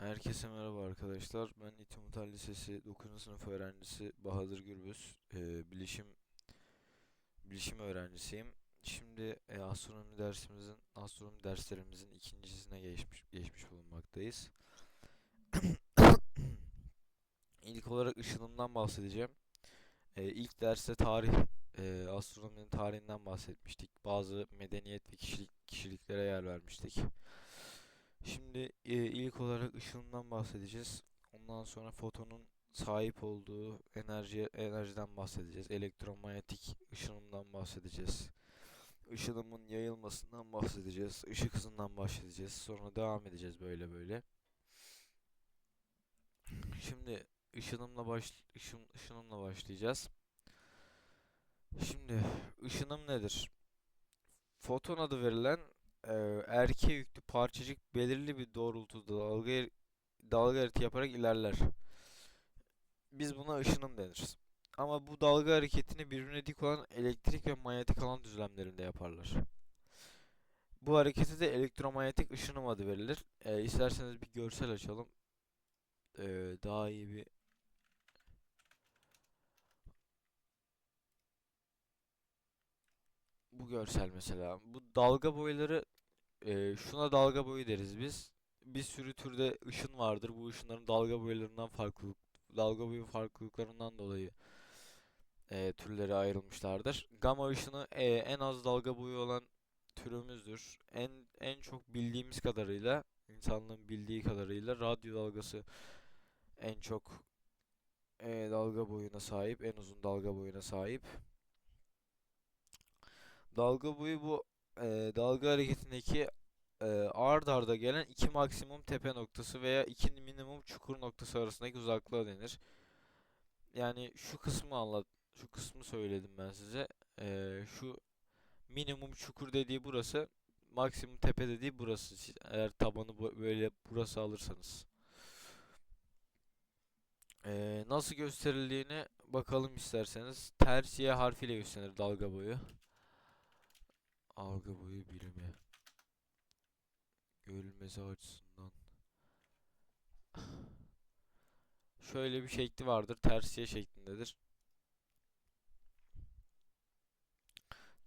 Herkese merhaba arkadaşlar. Ben İTÜ Mutal Lisesi 9. sınıf öğrencisi Bahadır Gürbüz. Ee, bilişim bilişim öğrencisiyim. Şimdi e, astronomi dersimizin astronomi derslerimizin ikincisine geçmiş geçmiş bulunmaktayız. İlk olarak ışınımdan bahsedeceğim. Ee, ilk derste tarih e, astronominin tarihinden bahsetmiştik. Bazı medeniyet ve kişilik kişiliklere yer vermiştik. Şimdi e, ilk olarak ışınımdan bahsedeceğiz. Ondan sonra fotonun sahip olduğu enerji enerjiden bahsedeceğiz. Elektromanyetik ışınımdan bahsedeceğiz. Işınımın yayılmasından bahsedeceğiz. Işık hızından bahsedeceğiz. Sonra devam edeceğiz böyle böyle. Şimdi ışınımla baş ışın, ışınımla başlayacağız. Şimdi ışınım nedir? Foton adı verilen e, erke yüklü parçacık belirli bir doğrultuda dalga dalga hareketi yaparak ilerler. Biz buna ışınım denir. Ama bu dalga hareketini birbirine dik olan elektrik ve manyetik alan düzlemlerinde yaparlar. Bu harekete de elektromanyetik ışınım adı verilir. E, isterseniz bir görsel açalım. E, daha iyi bir bu görsel mesela. Bu dalga boyları e, şuna dalga boyu deriz biz. Bir sürü türde ışın vardır. Bu ışınların dalga boylarından farklılık dalga boyu farklılıklarından dolayı e, türleri ayrılmışlardır. Gama ışını e, en az dalga boyu olan türümüzdür. En en çok bildiğimiz kadarıyla, insanlığın bildiği kadarıyla radyo dalgası en çok e, dalga boyuna sahip, en uzun dalga boyuna sahip. Dalga boyu bu e, dalga hareketindeki e, ard arda gelen iki maksimum tepe noktası veya iki minimum çukur noktası arasındaki uzaklığa denir. Yani şu kısmı anlat, şu kısmı söyledim ben size. E, şu minimum çukur dediği burası, maksimum tepe dediği burası. Eğer tabanı böyle burası alırsanız. E, nasıl gösterildiğini bakalım isterseniz. Ters Y harfiyle gösterir dalga boyu. Algı boyu birimi. Görülmesi açısından. Şöyle bir şekli vardır. Tersiye şeklindedir.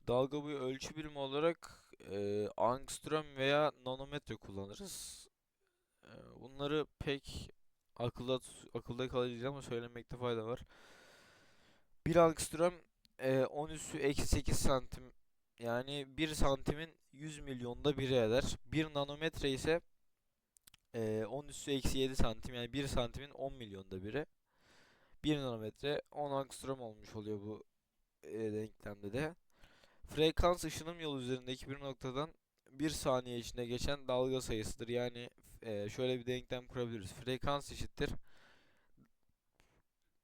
Dalga boyu ölçü birimi olarak e, angstrom veya nanometre kullanırız. E, bunları pek akılda akılda kalıcı ama söylemekte fayda var. Bir angstrom e, 10 üssü eksi 8 santim yani 1 santimin 100 milyonda biri eder. 1 nanometre ise e, 10 üssü eksi 7 santim yani 1 santimin 10 milyonda biri. 1 nanometre 10 angstrom olmuş oluyor bu e, denklemde de. Frekans ışınım yolu üzerindeki bir noktadan bir saniye içinde geçen dalga sayısıdır. Yani e, şöyle bir denklem kurabiliriz. Frekans eşittir.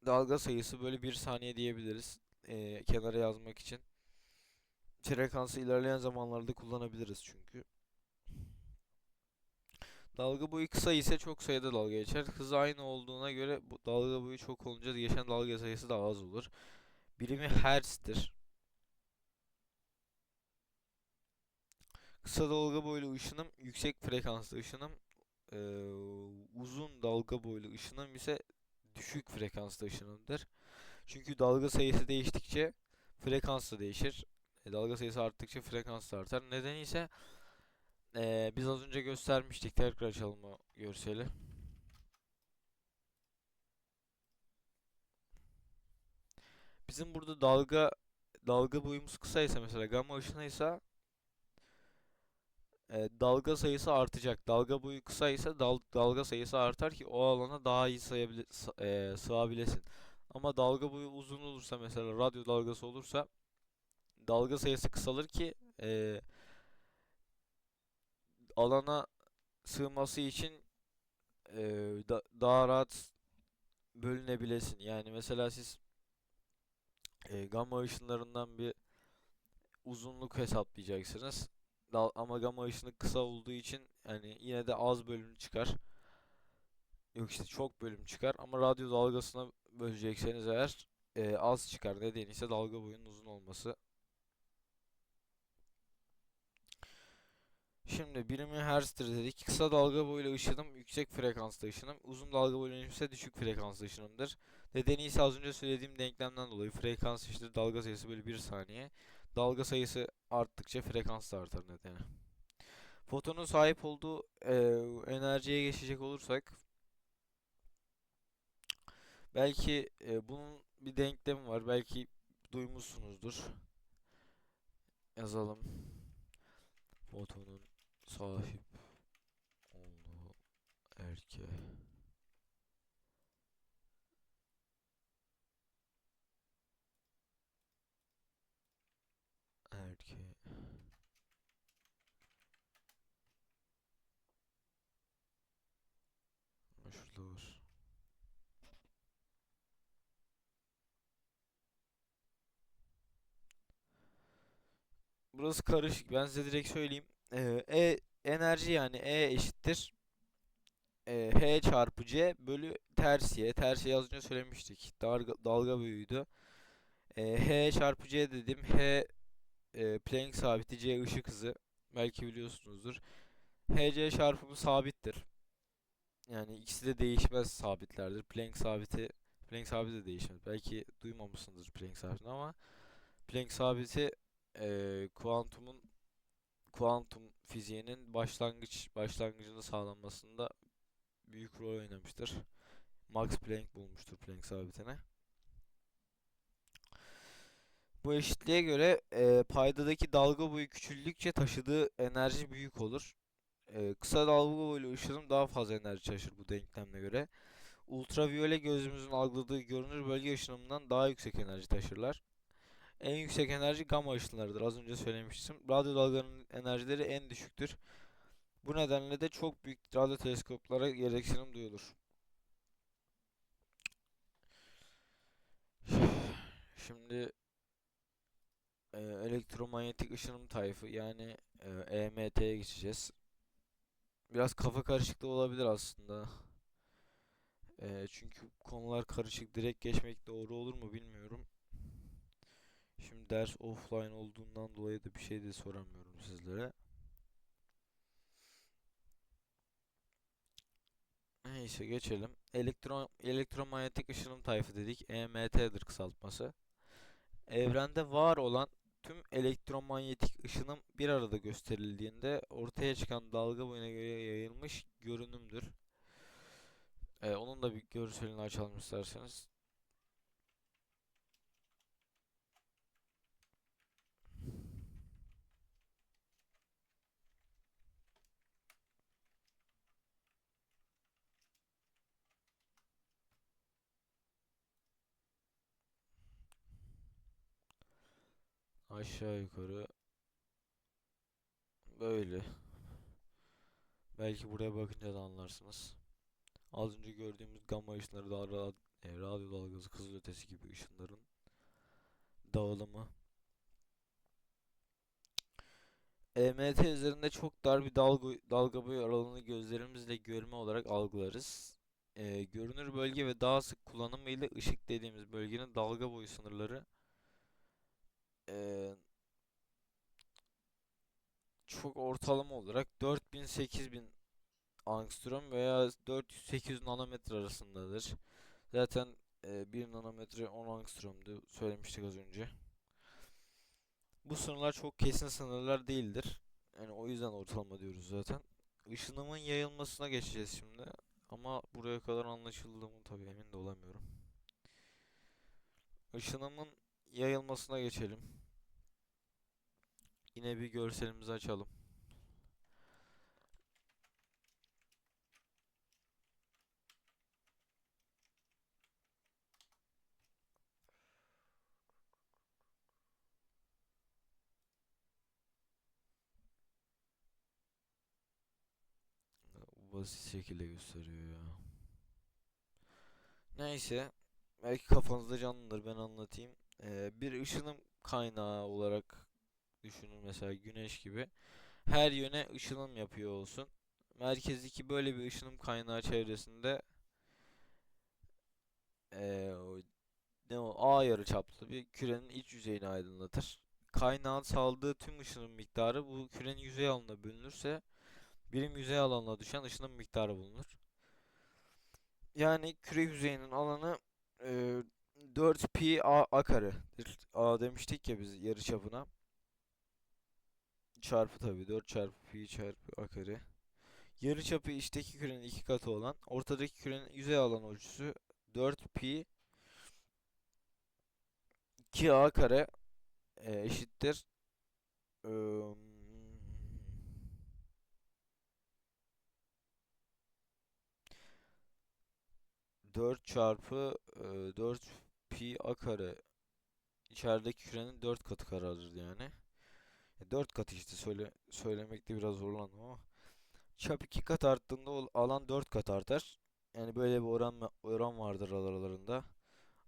Dalga sayısı böyle bir saniye diyebiliriz. E, kenara yazmak için. Frekansı ilerleyen zamanlarda kullanabiliriz çünkü. Dalga boyu kısa ise çok sayıda dalga geçer. Hızı aynı olduğuna göre bu dalga boyu çok olunca geçen dalga sayısı daha az olur. Birimi hertz'tir. Kısa dalga boylu ışınım yüksek frekanslı ışınım. Ee, uzun dalga boylu ışınım ise düşük frekanslı ışınımdır. Çünkü dalga sayısı değiştikçe frekans da değişir. E, dalga sayısı arttıkça frekans da artar. Nedeni ise e, biz az önce göstermiştik. Tekrar açalım o görseli. Bizim burada dalga dalga boyumuz kısaysa mesela gamma ışınıysa e, dalga sayısı artacak. Dalga boyu kısaysa dal, dalga sayısı artar ki o alana daha iyi sayabile, sa- e, sığabilesin. Ama dalga boyu uzun olursa mesela radyo dalgası olursa dalga sayısı kısalır ki e, alana sığması için e, da- daha rahat bölünebilesin. Yani mesela siz e, gamma ışınlarından bir uzunluk hesaplayacaksınız. Dal ama gamma ışını kısa olduğu için yani yine de az bölüm çıkar. Yok işte çok bölüm çıkar ama radyo dalgasına bölecekseniz eğer e, az çıkar. Nedeni ise dalga boyunun uzun olması. Şimdi birimi hertz'tir dedik. Kısa dalga boylu ışınım yüksek frekanslı ışınım. Uzun dalga ışınım ise düşük frekanslı ışınımdır. Nedeni ise az önce söylediğim denklemden dolayı frekans eşittir dalga sayısı bölü 1 saniye. Dalga sayısı arttıkça frekans da artar nedeni. Fotonun sahip olduğu eee, enerjiye geçecek olursak belki eee, bunun bir denklemi var. Belki duymuşsunuzdur. Yazalım. Fotonun sahip olduğu erke erke Ha, Şurada var. Burası karışık. Ben size direkt söyleyeyim. Ee, E enerji yani E eşittir. Ee, H çarpı C bölü tersiye. Tersiye az önce söylemiştik. Dalga, dalga boyuydu. Ee, H çarpı C dedim. H e, Planck sabiti, C ışık hızı. Belki biliyorsunuzdur. Hc çarpımı sabittir. Yani ikisi de değişmez sabitlerdir. Planck sabiti Planck sabiti de değişmez. Belki duymamışsınızdır Planck sabitini ama Planck sabiti eee, kuantumun kuantum fiziğinin başlangıç başlangıcını sağlanmasında büyük rol oynamıştır. Max Planck bulmuştur Planck sabitini. Bu eşitliğe göre eee, paydadaki dalga boyu küçüldükçe taşıdığı enerji büyük olur. Eee, kısa dalga boylu ışınım daha fazla enerji taşır bu denklemle göre. Ultraviyole gözümüzün algıladığı görünür bölge ışınımından daha yüksek enerji taşırlar. En yüksek enerji gamma ışınlarıdır. Az önce söylemiştim. Radyo dalgalarının enerjileri en düşüktür. Bu nedenle de çok büyük radyo teleskoplara gereksinim duyulur. Şimdi e, elektromanyetik ışınım tayfı yani e, EMT'ye geçeceğiz. Biraz kafa karışıklığı olabilir aslında. E, çünkü konular karışık. Direkt geçmek doğru olur mu bilmiyorum. Şimdi ders offline olduğundan dolayı da bir şey de soramıyorum sizlere. Neyse geçelim. Elektron elektromanyetik ışınım tayfı dedik. EMT'dir kısaltması. Evrende var olan tüm elektromanyetik ışınım bir arada gösterildiğinde ortaya çıkan dalga boyuna göre yayılmış görünümdür. Ee, onun da bir görselini açalım isterseniz. Aşağı yukarı böyle. Belki buraya bakınca da anlarsınız. Az önce gördüğümüz gamma ışınları daha ra- e, radyo dalgası, kızılötesi gibi ışınların dağılımı. EMT üzerinde çok dar bir dalga, dalga boyu aralığını gözlerimizle görme olarak algılarız. E, görünür bölge ve daha sık kullanımıyla ışık dediğimiz bölgenin dalga boyu sınırları e, çok ortalama olarak 4000-8000 angstrom veya 400-800 nanometre arasındadır. Zaten e, 1 nanometre 10 angstromdu söylemiştik az önce. Bu sınırlar çok kesin sınırlar değildir. Yani o yüzden ortalama diyoruz zaten. Işınımın yayılmasına geçeceğiz şimdi. Ama buraya kadar anlaşıldı mı tabii emin de olamıyorum. Işınımın yayılmasına geçelim. Yine bir görselimizi açalım. Basit şekilde gösteriyor ya. Neyse. Belki kafanızda canlıdır ben anlatayım. Ee, bir ışınım kaynağı olarak düşünün mesela güneş gibi. Her yöne ışınım yapıyor olsun. Merkezdeki böyle bir ışınım kaynağı çevresinde o, ne o A yarıçaplı bir kürenin iç yüzeyini aydınlatır. kaynağın saldığı tüm ışının miktarı bu kürenin yüzey alanına bölünürse birim yüzey alanına düşen ışının miktarı bulunur. Yani küre yüzeyinin alanı e, 4 pi a, a karedir. A demiştik ya biz yarıçapına. Çarpı tabii 4 çarpı pi çarpı a kare. Yarıçapı içteki kürenin iki katı olan ortadaki kürenin yüzey alan ölçüsü 4 pi 2a kare e, eşittir. Eee, 4 çarpı 4 pi a kare içerideki kürenin 4 katı karedir yani. E, 4 katı işte söyle söylemekte biraz zorlandım ama çap 2 kat arttığında alan 4 kat artar. Yani böyle bir oran oran vardır aralarında.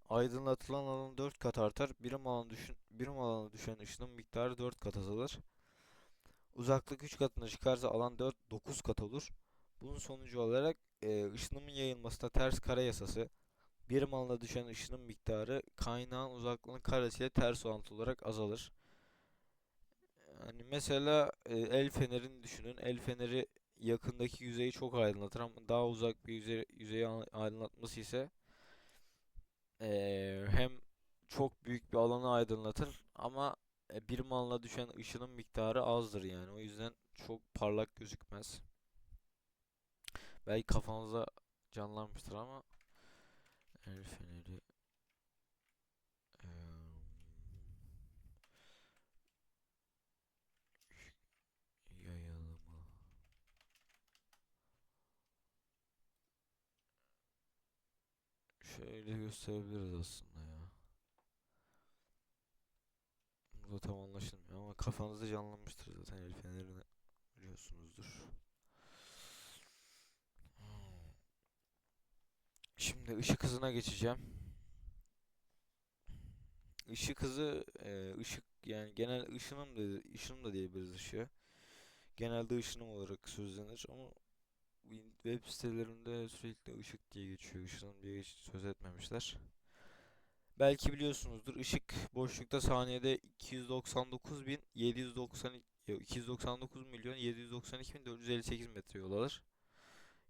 Aydınlatılan alan 4 kat artar. Birim alan düşün birim alana düşen ışının miktarı 4 kat azalır. Uzaklık 3 katına çıkarsa alan 4 9 kat olur. Bunun sonucu olarak e, ışınımın yayılmasına ters kare yasası birim alana düşen ışının miktarı kaynağın uzaklığının karesiyle ters orantılı olarak azalır. Yani mesela e, el fenerini düşünün. El feneri yakındaki yüzeyi çok aydınlatır ama daha uzak bir yüzey, yüzeyi aydınlatması ise e, hem çok büyük bir alanı aydınlatır ama e, birim alana düşen ışının miktarı azdır yani. O yüzden çok parlak gözükmez. Belki kafanıza canlanmıştır ama el feneri yayılımı şöyle gösterebiliriz aslında ya. Bu tam anlaşılmıyor ama kafanızda canlanmıştır zaten el fenerini biliyorsunuzdur. Şimdi ışık hızına geçeceğim. Işık hızı e, ışık yani genel ışınım da ışınım da diyebiliriz ışığı. Genelde ışınım olarak sözlenir ama web sitelerinde sürekli ışık diye geçiyor. Işınım diye hiç söz etmemişler. Belki biliyorsunuzdur. Işık boşlukta saniyede 299.790 yok, 299 milyon 792.458 metre yol alır.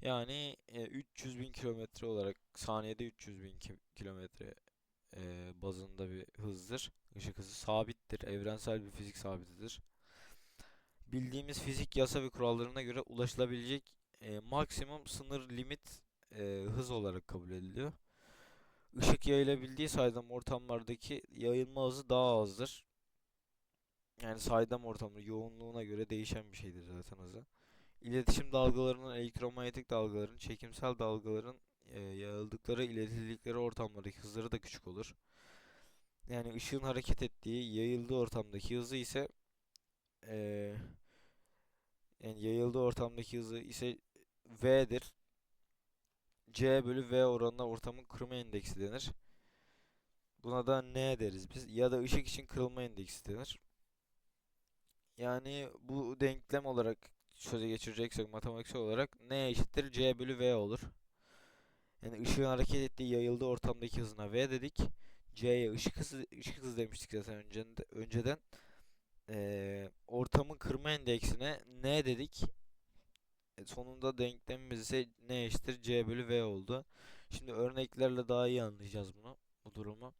Yani e, 300 bin kilometre olarak saniyede 300 bin ki- kilometre e, bazında bir hızdır. Işık hızı sabittir. Evrensel bir fizik sabitidir. Bildiğimiz fizik yasa ve kurallarına göre ulaşılabilecek e, maksimum sınır limit e, hız olarak kabul ediliyor. Işık yayılabildiği saydam ortamlardaki yayılma hızı daha azdır. Yani saydam ortamda yoğunluğuna göre değişen bir şeydir zaten hızı. İletişim dalgalarının, elektromanyetik dalgaların, çekimsel dalgaların e, yayıldıkları, iletildikleri ortamlardaki hızları da küçük olur. Yani ışığın hareket ettiği, yayıldığı ortamdaki hızı ise e, yani yayıldığı ortamdaki hızı ise V'dir. C bölü V oranına ortamın kırma endeksi denir. Buna da N deriz biz. Ya da ışık için kırılma endeksi denir. Yani bu denklem olarak söze geçireceksek matematiksel olarak N eşittir C bölü V olur. Yani ışığın hareket ettiği yayıldığı ortamdaki hızına V dedik. C'ye ışık hızı, ışık hızı demiştik zaten önceden. önceden. Ee, ortamın kırma endeksine N dedik. E, sonunda denklemimiz ise N eşittir C bölü V oldu. Şimdi örneklerle daha iyi anlayacağız bunu, bu durumu.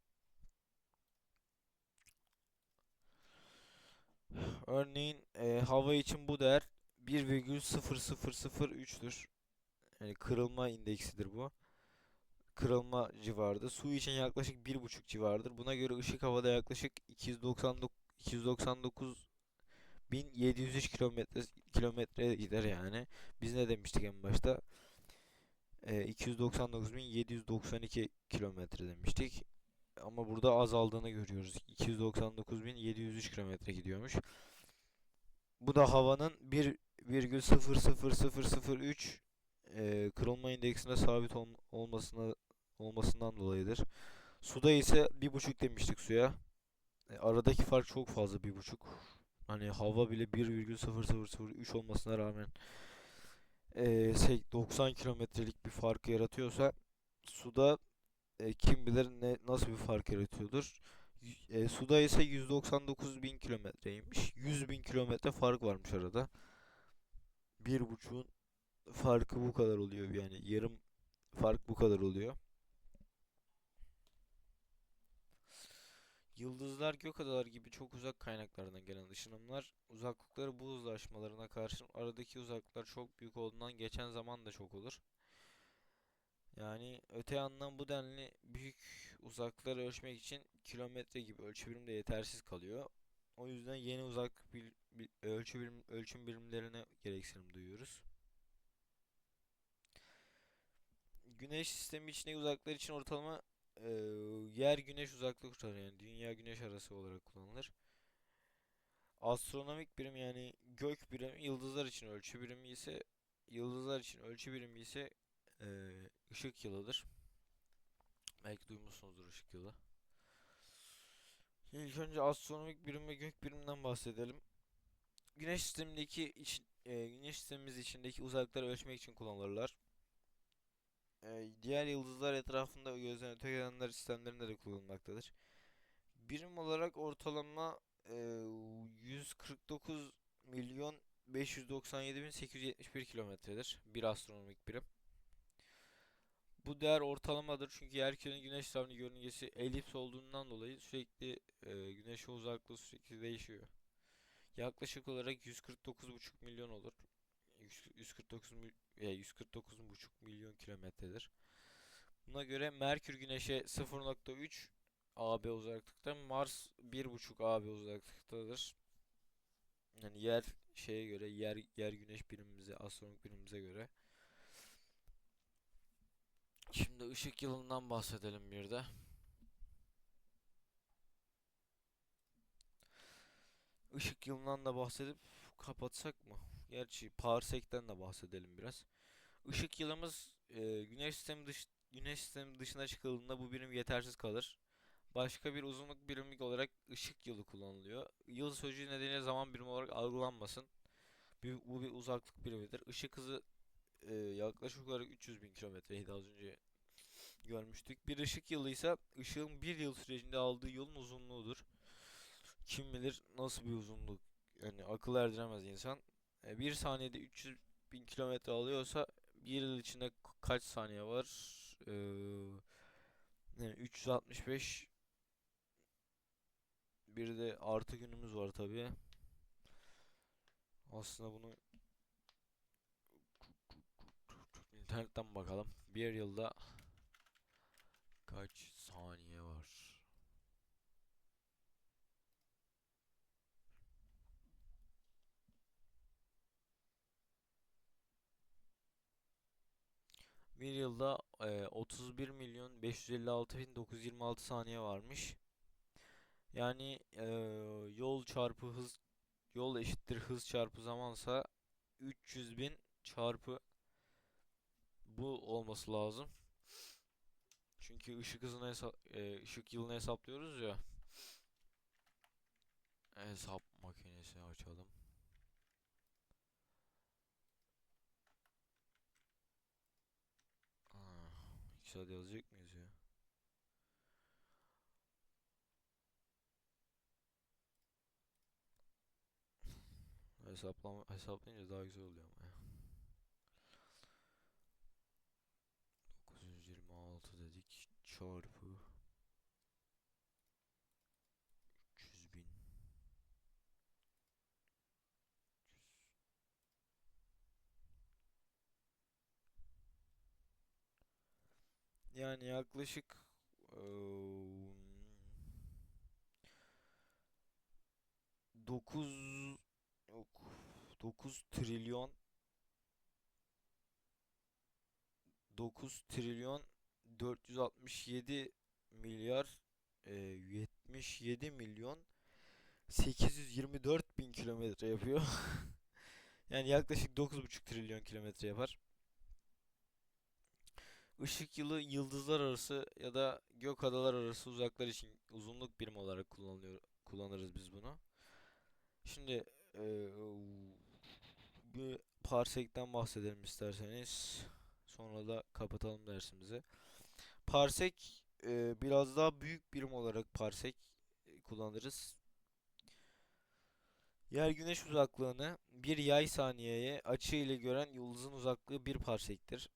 Örneğin e, hava için bu değer 1,0003'tür. Yani kırılma indeksidir bu. Kırılma civarında. Su için yaklaşık 1,5 civardır. Buna göre ışık havada yaklaşık 299 299 1703 kilometre kilometre gider yani. Biz ne demiştik en başta? E, 299.792 kilometre demiştik. Ama burada azaldığını görüyoruz. 299.703 kilometre gidiyormuş. Bu da havanın 1,00003 e, kırılma indeksine sabit ol olmasına olmasından dolayıdır. Suda ise 1,5 demiştik suya. E, aradaki fark çok fazla 1,5. Hani hava bile 1,0003 olmasına rağmen e, 90 kilometrelik bir farkı yaratıyorsa suda e, kim bilir ne nasıl bir fark yaratıyordur. E, suda ise 199 bin kilometreymiş. 100 bin kilometre fark varmış arada. Bir buçuğun farkı bu kadar oluyor yani yarım fark bu kadar oluyor. Yıldızlar gök adalar gibi çok uzak kaynaklardan gelen ışınımlar uzaklıkları bu uzlaşmalarına karşın aradaki uzaklıklar çok büyük olduğundan geçen zaman da çok olur. Yani öte yandan bu denli büyük uzaklıkları ölçmek için kilometre gibi ölçü birimi de yetersiz kalıyor. O yüzden yeni uzaklık bil- bil- ölçü birim, ölçüm birimlerine gereksinim duyuyoruz. Güneş sistemi içindeki uzaklıklar için ortalama eee, yer güneş uzaklık kurtarır yani dünya güneş arası olarak kullanılır. Astronomik birim yani gök birimi yıldızlar için ölçü birimi ise yıldızlar için ölçü birimi ise eee, ışık yılıdır. Belki duymuşsunuzdur ışık yılı. İlk önce astronomik birim ve gök biriminden bahsedelim. Güneş sistemindeki iç, eee, güneş sistemimiz içindeki uzaklıkları ölçmek için kullanılırlar. Eee, diğer yıldızlar etrafında gözden öte gelenler sistemlerinde de kullanılmaktadır. Birim olarak ortalama eee, 149 milyon 597 bin 871 kilometredir. Bir astronomik birim. Bu değer ortalamadır çünkü yerkürenin güneş etrafındaki yörüngesi elips olduğundan dolayı sürekli eee güneşe uzaklığı sürekli değişiyor. Yaklaşık olarak 149,5 milyon olur. 100 149 mil, ya 149,5 milyon kilometredir. Buna göre Merkür Güneş'e 0.3 AB uzaklıkta, Mars 1.5 AB uzaklıktadır. Yani yer şeye göre, yer yer güneş birimimize, astronomik birimimize göre. Şimdi ışık yılından bahsedelim bir de. Işık yılından da bahsedip kapatsak mı? Gerçi parsekten de bahsedelim biraz. Işık yılımız e, güneş sistemi dış güneş sistemi dışına çıkıldığında bu birim yetersiz kalır. Başka bir uzunluk birimi olarak ışık yılı kullanılıyor. Yıl sözcüğü nedeniyle zaman birimi olarak algılanmasın. Bir- bu bir uzaklık birimidir. Işık hızı e, yaklaşık olarak 300 bin kilometreydi az önce görmüştük. Bir ışık yılı ise ışığın bir yıl sürecinde aldığı yolun uzunluğudur. Kim bilir nasıl bir uzunluk yani akıl erdiremez insan. E, bir saniyede 300 bin kilometre alıyorsa bir yıl içinde kaç saniye var? Ee, yani 365 bir de artı günümüz var tabii. Aslında bunu internetten bakalım. Bir yılda kaç saniye var? Bir yılda e, 31 milyon 556 bin 926 saniye varmış. Yani e, yol çarpı hız yol eşittir hız çarpı zamansa 300 bin çarpı bu olması lazım. Çünkü ışık hızını hesa e, ışık yılını hesaplıyoruz ya. Hesap makinesi açalım. İki saat yazacak mıyız ya? Hesaplama hesaplayınca daha güzel oluyor ama ya. 926 dedik çarpı 300 bin. Yani yaklaşık eee, 9 yok 9 trilyon 9 trilyon 467 milyar e, 77 milyon 824 bin kilometre yapıyor. Yani yaklaşık 9,5 trilyon kilometre yapar. Işık yılı yıldızlar arası ya da gök adalar arası uzaklar için uzunluk birimi olarak kullanılıyor kullanırız biz bunu. Şimdi eee, bir parsekten bahsedelim isterseniz. Sonra da kapatalım dersimizi. Parsek e, biraz daha büyük birim olarak parsek e, kullanırız. Yer güneş uzaklığını bir yay saniyeye açı ile gören yıldızın uzaklığı bir parsektir.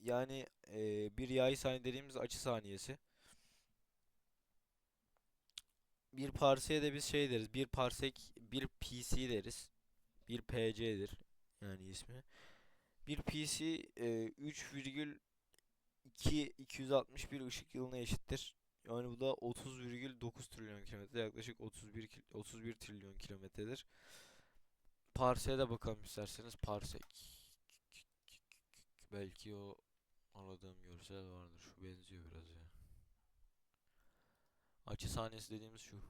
Yani e, bir yay saniye dediğimiz açı saniyesi. Bir parseye de biz şey deriz. Bir parsek bir PC deriz. Bir PC'dir yani ismi. Bir PC e, 3, 2 261 ışık yılına eşittir. Yani bu da 30,9 trilyon kilometre yaklaşık 31 31 trilyon kilometredir. Parse'ye de bakalım isterseniz. Parsek. Belki o aradığım görsel vardır. Şu benziyor biraz ya. Açı saniyesi dediğimiz şu.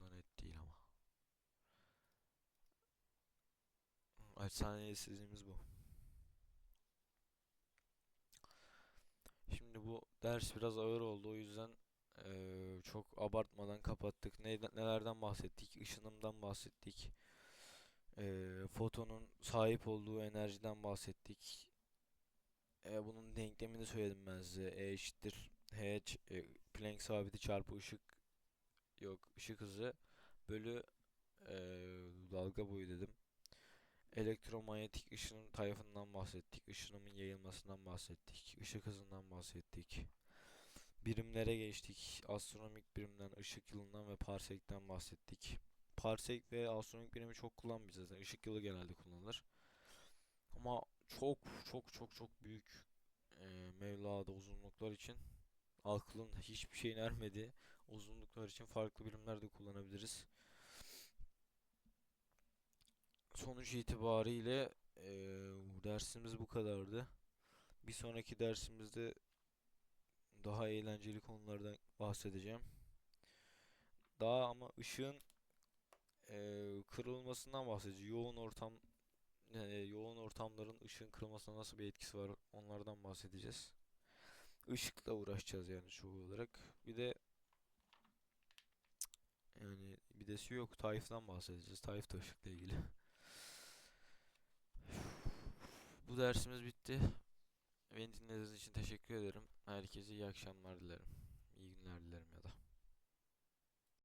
Buna net değil ama. Açı saniyesi dediğimiz bu. Şimdi bu ders biraz ağır oldu. O yüzden eee, çok abartmadan kapattık. Neyden, nelerden bahsettik? Işınımdan bahsettik. Eee, fotonun sahip olduğu enerjiden bahsettik. E, bunun denklemini söyledim ben size. E eşittir h e, Planck sabiti çarpı ışık yok ışık hızı bölü e, dalga boyu dedim. Elektromanyetik ışınım tayfından bahsettik. Işınımın yayılmasından bahsettik. Işık hızından bahsettik. Birimlere geçtik. Astronomik birimden, ışık yılından ve parsekten bahsettik. Parsek ve astronomik birimi çok kullanmayacağız. Yani ışık yılı genelde kullanılır. Ama çok çok çok çok büyük e, Mevla'da uzunluklar için aklın hiçbir şeyin ermediği uzunluklar için farklı birimler de kullanabiliriz. Sonuç itibariyle e, dersimiz bu kadardı. Bir sonraki dersimizde daha eğlenceli konulardan bahsedeceğim. Daha ama ışığın e, kırılmasından bahsedeceğim. Yoğun ortam e, yoğun ortamların ışığın kırılmasına nasıl bir etkisi var onlardan bahsedeceğiz. Işıkla uğraşacağız yani çoğu olarak. Bir de yani bir de yok. Taif'ten bahsedeceğiz. Taif de ışıkla ilgili. Bu dersimiz bitti. Beni dinlediğiniz için teşekkür ederim. Herkese iyi akşamlar dilerim. İyi günler dilerim.